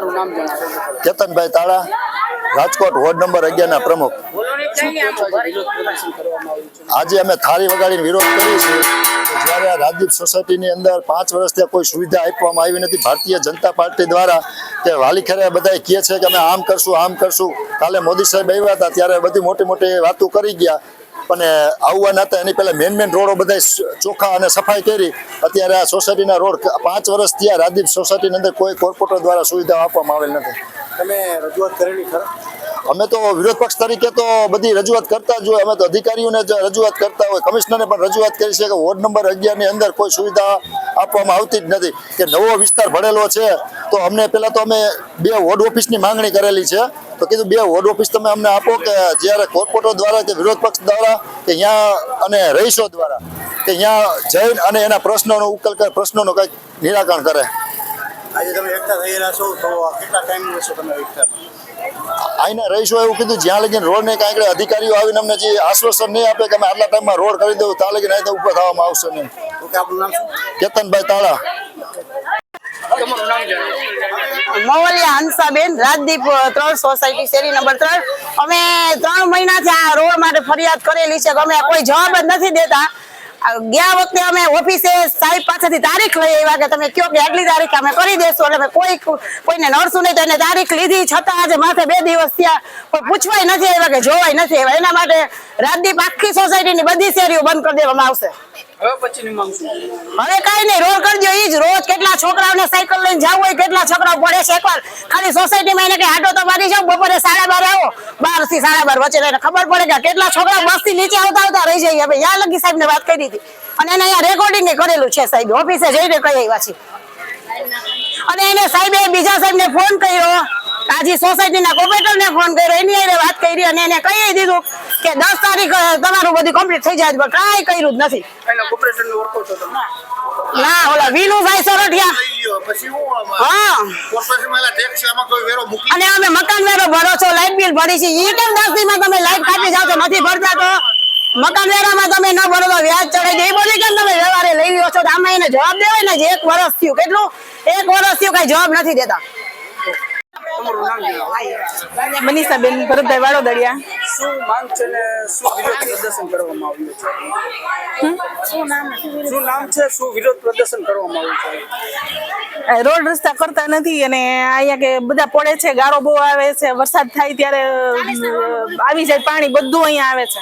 તમારું નામ જણાવો. કેતનભાઈ તાળા રાજકોટ વોર્ડ નંબર અગિયારના પ્રમુખ. આજે અમે થાળી વગાડીને વિરોધ કરીએ છીએ. જ્યારે આ રાજદીપ સોસાયટીની અંદર પાંચ વર્ષથી કોઈ સુવિધા આપવામાં આવી નથી. ભારતીય જનતા પાર્ટી દ્વારા કે વાલીખેરે બધા કહે છે કે અમે આમ કરશું આમ કરશું. કાલે મોદી સાહેબ આવ્યા હતા ત્યારે બધી મોટી મોટી વાતો કરી ગયા. અને આવવાના હતા એની પહેલાં મેન મેન રોડો બધા ચોખ્ખા અને સફાઈ કરી. અત્યારે આ સોસાયટીના રોડ પાંચ વર્ષથી આ રાદીપ સોસાયટીની અંદર કોઈ કોર્પોરેટર દ્વારા સુવિધા આપવામાં આવેલ નથી. તમે રજૂઆત કરેલી ખરા? અમે તો વિરોધ પક્ષ તરીકે તો બધી રજૂઆત કરતા જ હોય. અમે તો અધિકારીઓને જ રજૂઆત કરતા હોય. કમિશનરને પણ રજૂઆત કરી છે કે વોર્ડ નંબર અગિયારની અંદર કોઈ સુવિધા આપવામાં આવતી જ નથી. કે નવો વિસ્તાર ભરેલો છે. તો અમને પહેલાં તો અમે બે વોર્ડ ઓફિસની માંગણી કરેલી છે. તો કીધું બે વોર્ડ ઓફિસ તમે અમને આપો કે જ્યારે કોર્પોરેટર દ્વારા કે વિરોધ પક્ષ દ્વારા કે અહીંયા અને રહીશો દ્વારા કે અહીંયા જઈને અને એના પ્રશ્નોનો ઉકેલ કરે પ્રશ્નોનો કંઈક નિરાકરણ કરે. આજે તમે એકઠા થયેલા છો તો કેટલા ટાઈમ રહેશો તમે એકઠામાં આઈને રહીશો એવું કીધું જ્યાં લગીને રોડ ને કાંઈક અધિકારીઓ આવીને અમને જે આશ્વાસન નહીં આપે કે અમે આટલા ટાઈમમાં રોડ કરી દઉં ત્યાં લગીને અહીં ઉપર થવામાં આવશે નહીં. કેતનભાઈ તાળા. મોવલિયા હંસાબેન, રાજદીપ ત્રણ સોસાયટી શેરી નંબર ત્રણ. અમે ત્રણ મહિનાથી આ રોડ માટે ફરિયાદ કરેલી છે અમે કોઈ જવાબ જ નથી દેતા. ગયા વખતે અમે ઓફિસે સાહેબ પાસેથી તારીખ લઈ આવ્યા કે તમે કયો કે આટલી તારીખ અમે કરી દેશું, એટલે કોઈ કોઈને નડશું નહીં તો એને તારીખ લીધી. છતાં આજે માથે બે દિવસ થયા પૂછવાય નથી આવ્યા કે જોવાય નથી આવ્યા. એના માટે રાજદીપ આખી સોસાયટીની બધી શેરીઓ બંધ કરી દેવામાં આવશે. હવે કઈ નઈ રોડ કરજો ઈ જ રોજ કેટલા છોકરાઓને સાયકલ લઈને જવું હોય, કેટલા છોકરાઓ પડે છે એકવાર. ખાલી સોસાયટીમાં એને કઈ આટો તો મારી જાવ બપોરે સાડા બાર આવો. બારથી સાડા બાર વચ્ચે રહીને ખબર પડે કે કેટલા છોકરા બસથી નીચે આવતા આવતા રહી જાય. હવે યા લગી સાહેબ ને વાત કરી હતી. અને એને અહીંયા રેકોર્ડિંગ કરેલું છે સાહેબ. ઓફિસે જઈને કઈ આવ્યા છે. અને એને સાહેબે બીજા સાહેબ ને ફોન કર્યો. આજે સોસાયટીના કોર્પોરેટર ને ફોન કર્યો. એની હારે વાત કરી અને એને કહી દીધું કે દસ તારીખ તમારું બધું કમ્પ્લીટ થઈ જાય પણ કાંઈ કર્યું જ નથી. ના ઓલા વિનુભાઈ ભાઈ સરઠિયા હા કોર્પોરેશનમાં ટેક્સ આમાં કોઈ વેરો મૂકી અને અમે મકાન વેરો ભરો છો લાઈટ બિલ ભરી છે એ કેમ દસમાં તમે લાઈટ કાપી જાવ છો નથી ભરતા તો? મકાન વેરામાં તમે ન ભરો તો વ્યાજ ચડે છે એ બધું કેમ તમે વ્યવહારે લઈ રહ્યો છો તો આમાં એને જવાબ દેવાય ને જે એક વર્ષ થયું. કેટલું? એક વર્ષ થયું કઈ જવાબ નથી દેતા. તમારું નામ જણાવો. મનીષાબેન ભરતભાઈ વાડોદરિયા. શું માંગ છે ને શું વિરોધ પ્રદર્શન કરવામાં આવ્યું છે? શું નામ છે? શું વિરોધ પ્રદર્શન કરવામાં આવ્યું છે? રોડ રસ્તા કરતા નથી અને અહીંયા કે બધા પડે છે ગાળો બહુ આવે છે વરસાદ થાય ત્યારે આવી જાય પાણી બધું અહીંયા આવે છે.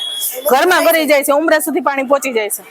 ઘરમાં ભરી જાય છે ઉમરા સુધી પાણી પહોંચી જાય છે.